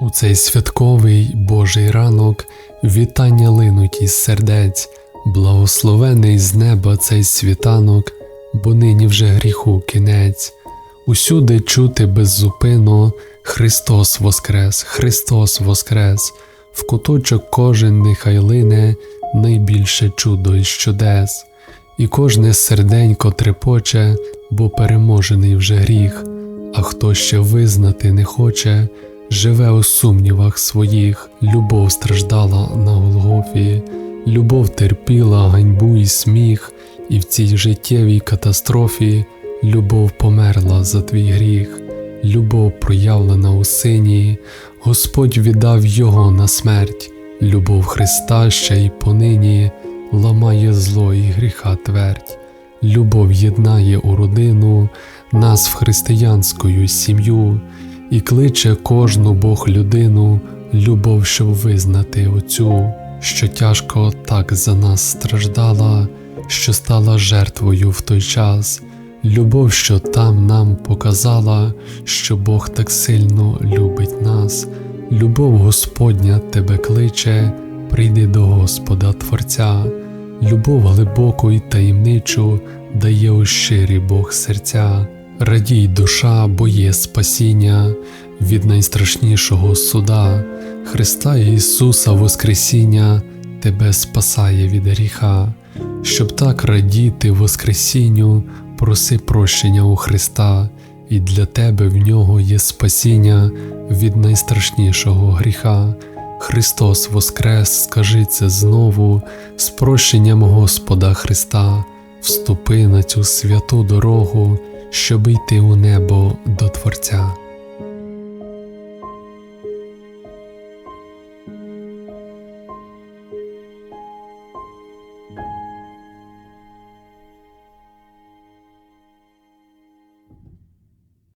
У цей святковий Божий ранок вітання линуть із сердець, благословений з неба цей світанок, бо нині вже гріху кінець. Усюди чути беззупинно Христос Воскрес, Христос Воскрес, в куточок кожен нехай лине найбільше чудо й чудес, і кожне серденько трепоче, бо переможений вже гріх, а хто ще визнати не хоче, живе у сумнівах своїх, любов страждала на Голгофі, любов терпіла ганьбу і сміх, і в цій життєвій катастрофі любов померла за твій гріх, любов проявлена у сині, Господь віддав його на смерть, любов Христа ще й понині ламає зло і гріха твердь. Любов єднає у родину нас в християнською сім'ю і кличе кожну Бог людину, любов, щоб визнати оцю, що тяжко так за нас страждала, що стала жертвою в той час, любов, що там нам показала, що Бог так сильно любить нас, любов Господня тебе кличе, прийди до Господа Творця. Любов глибоку і таємничу дає у щирі Бог серця, радій душа, бо є спасіння від найстрашнішого суда, Христа Ісуса Воскресіння тебе спасає від гріха, щоб так радіти Воскресінню, проси прощення у Христа, і для тебе в нього є спасіння від найстрашнішого гріха. Христос Воскрес, скажи це знову, з прощенням Господа Христа, вступи на цю святу дорогу, щоб йти у небо до Творця.